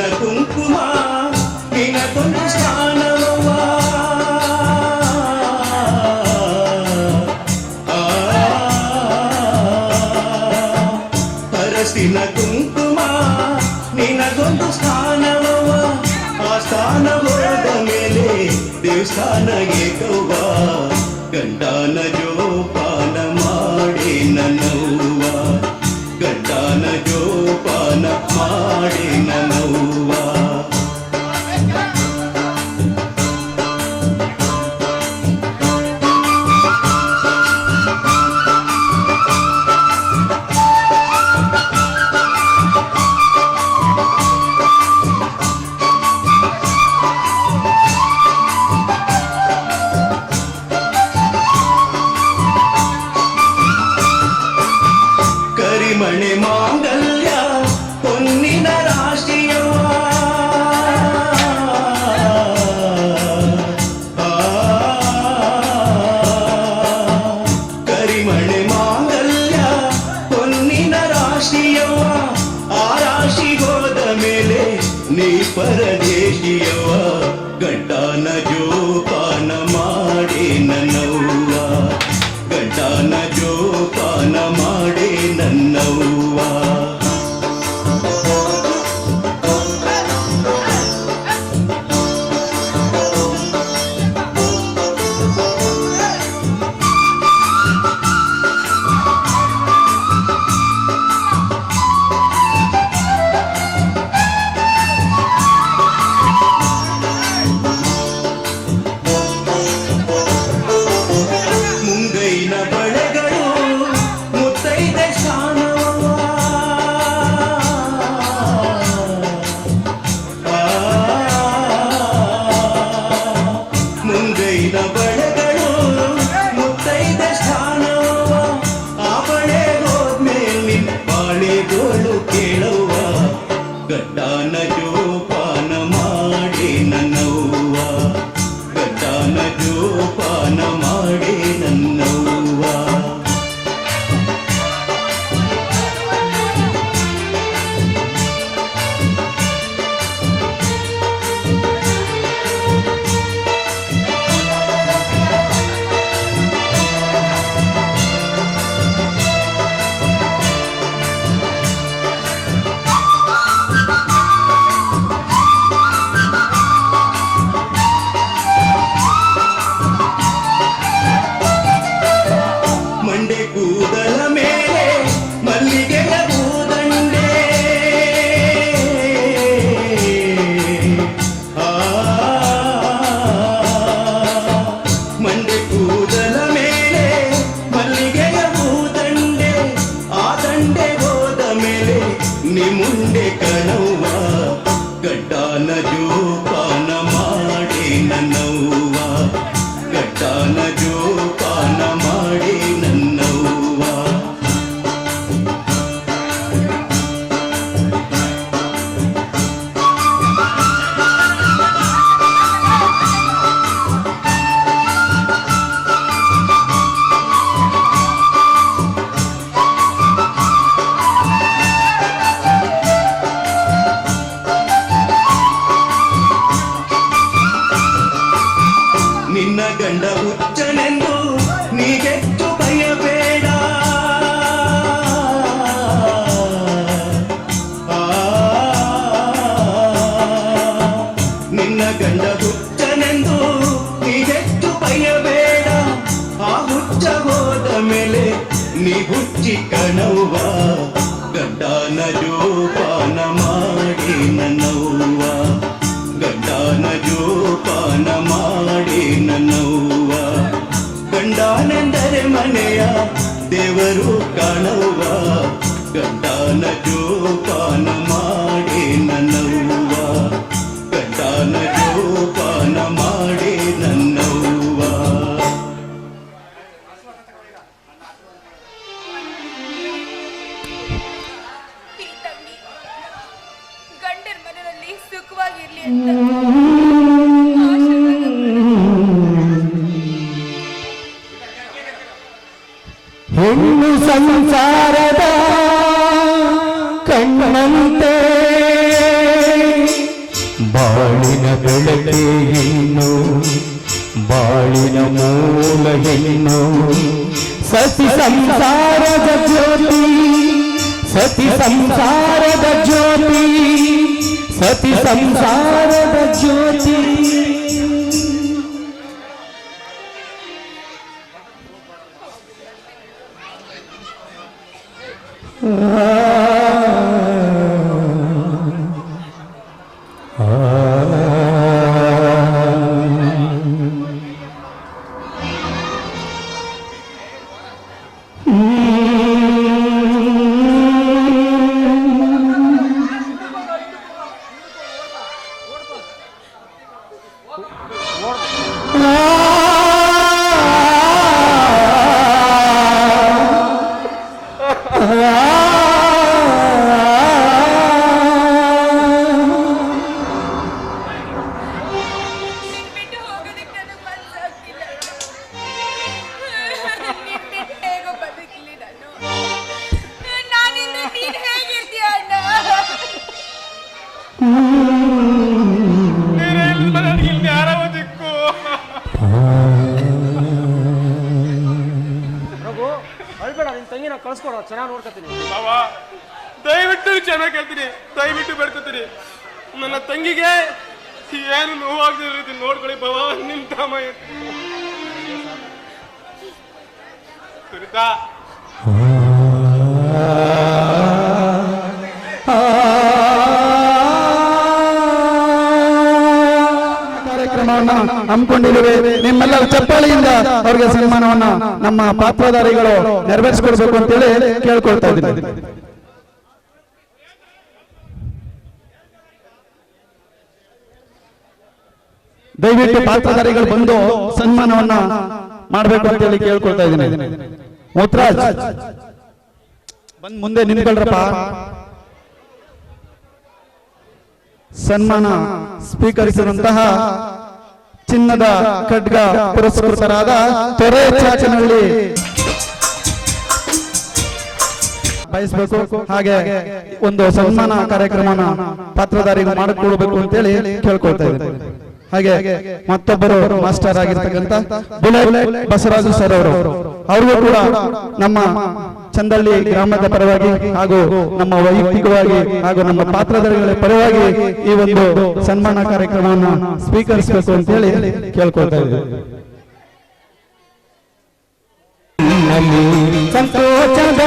ಅರಸಿನ ಕುಂಕುಮ ನಿನಗೊಂದು ಸ್ಥಾನವ ಅರಸಿನ ಕುಂಕುಮ ನಿನಗೊಂದು ಸ್ಥಾನವ ಆ ಸ್ಥಾನ ಹೋದ ಮೇಲೆ ದೇವಸ್ಥಾನ ಏಕವ್ವ ಗಂಡನ ಜೋಪಾನ ಮಾಡಿ ನನ್ನವ್ವ ಕರಿಮಣಿ ಮಾಂಗಲ್ಯ ರಾಶಿಯವ ಆ, ಕರಿಮಣಿ ಮಾಂಗಲ್ಯ ಹೊನ್ನಿನ ರಾಶಿಯವ ಆ ರಾಶಿ ಹೋದ ಮೇಲೆ ನೀ ಪರದೇಶಿಯವ ಗಂಟಾನ ಜೋಪಾನ love. కలవ్వా గడ్డాన జో ನಿನ್ನ ಗಂಡ ಹುಚ್ಚನೆಂದು ನೀಗೆತ್ತು ಭಯಬೇಡ ಆ, ನಿನ್ನ ಗಂಡ ಹುಚ್ಚನೆಂದು ನೀಗೆತ್ತು ಭಯಬೇಡ ಆ ಹುಚ್ಚ ಹೋದ ಮೇಲೆ ನೀ ಹುಚ್ಚಿ ಕಣವ್ವ ಗಂಡನ ಜೋಪಾನ ಮಾಡಿ ನನ್ನವ್ವ ಗಂಡನ ಜೋಪಾನ ಮಾಡಿ ನನ್ನವ್ವ ಗಂಡನೆಂದರೆ ಮನೆಯ ದೇವರು ಕಾಣವ್ವ ಗಂಡನ ಜೋಪಾನ ಹೆಣ್ಣು ಸಂಸಾರದ ಕಣ್ಣಂತೆ. ಬಾಳಿನ ಬೆಳಕೆ ಹೆಣ್ಣು, ಬಾಳಿನ ಮೂಲ ಹೆಣ್ಣು. ಸತಿ ಸಂಸಾರದ ಜ್ಯೋತಿ, ಸತಿ ಸಂಸಾರದ ಜ್ಯೋತಿ, ಸತಿ ಸಂಸಾರದ ಜ್ಯೋತಿ. ಕಳ್ಸ್ಕೊಡ ಚೆನ್ನಾಗಿ ನೋಡ್ಕೊತೀನಿ. ಬಾವ ದಯವಿಟ್ಟು ಚೆನ್ನಾಗಿ ಕೇಳ್ತೀನಿ. ದಯವಿಟ್ಟು ಬೇಡ್ಕೊತೀನಿ. ನನ್ನ ತಂಗಿಗೆ ಏನು ನೋವಾಗದೆ ರೀತಿ ನೋಡ್ಕೊಳ್ಳಿ ಬಾವ ನಿಮ್ ತಮ್ಮ ಸುನಿತಾ. ಕಾರ್ಯಕ್ರಮವನ್ನ ಹಮ್ಮಿಕೊಂಡಿದ್ದೇವೆ. ನಿಮ್ಮೆಲ್ಲರ ಚಪ್ಪಾಳಿಯಿಂದ ಅವರಿಗೆ ಸನ್ಮಾನವನ್ನ ನಮ್ಮ ಪಾತ್ರಧಾರಿಗಳು ನೆರವೇರಿಸಿಕೊಡ್ಬೇಕು ಅಂತೇಳಿ ಕೇಳ್ಕೊಳ್ತಾ ಇದ್ದೀನಿ. ದಯವಿಟ್ಟು ಪಾತ್ರಧಾರಿಗಳು ಬಂದು ಸನ್ಮಾನವನ್ನ ಮಾಡ್ಬೇಕು ಅಂತ ಹೇಳಿ ಕೇಳ್ಕೊಳ್ತಾ ಇದ್ದೀನಿ. ಮುತ್ರಾಜ್, ಬಂದ್ ಮುಂದೆ ನಿಂತ್ಕೊಳ್ರಪ್ಪ. ಸನ್ಮಾನ ಸ್ವೀಕರಿಸಿದಂತಹ ಚಿನ್ನದ ಖಡ್ಗ ಪುರಸ್ಕೃತರಾದ ತೊರೆ ಚಾಚನಹಳ್ಳಿ. ಬಯಸಬೇಕು. ಹಾಗೆ ಒಂದು ಸನ್ಮಾನ ಕಾರ್ಯಕ್ರಮನ ಪಾತ್ರಧಾರಿಗೂ ಮಾಡಿಕೊಳ್ಬೇಕು ಅಂತೇಳಿ ಕೇಳ್ಕೊಳ್ತಾ ಇದ್ದೀನಿ. ಹಾಗೆ ಮತ್ತೊಬ್ಬರು ಮಾಸ್ಟರ್ ಆಗಿರ್ತಕ್ಕಂಥ ಬುಲೆಟ್ ಬಸವರಾಜು ಸರ್ ಅವರು. ಅವ್ರಿಗೂ ಕೂಡ ನಮ್ಮ ಚಂದಳ್ಳಿ ಗ್ರಾಮದ ಪರವಾಗಿ ಹಾಗೂ ನಮ್ಮ ವೈಯಕ್ತಿಕವಾಗಿ ಹಾಗೂ ನಮ್ಮ ಪಾತ್ರಧಾರಿಗಳ ಪರವಾಗಿ ಈ ಒಂದು ಸನ್ಮಾನ ಕಾರ್ಯಕ್ರಮವನ್ನು ಸ್ವೀಕರಿಸಬೇಕು ಅಂತೇಳಿ ಕೇಳ್ಕೊಳ್ತಾ ಇದ್ದೀವಿ. ಸಂತೋಷದ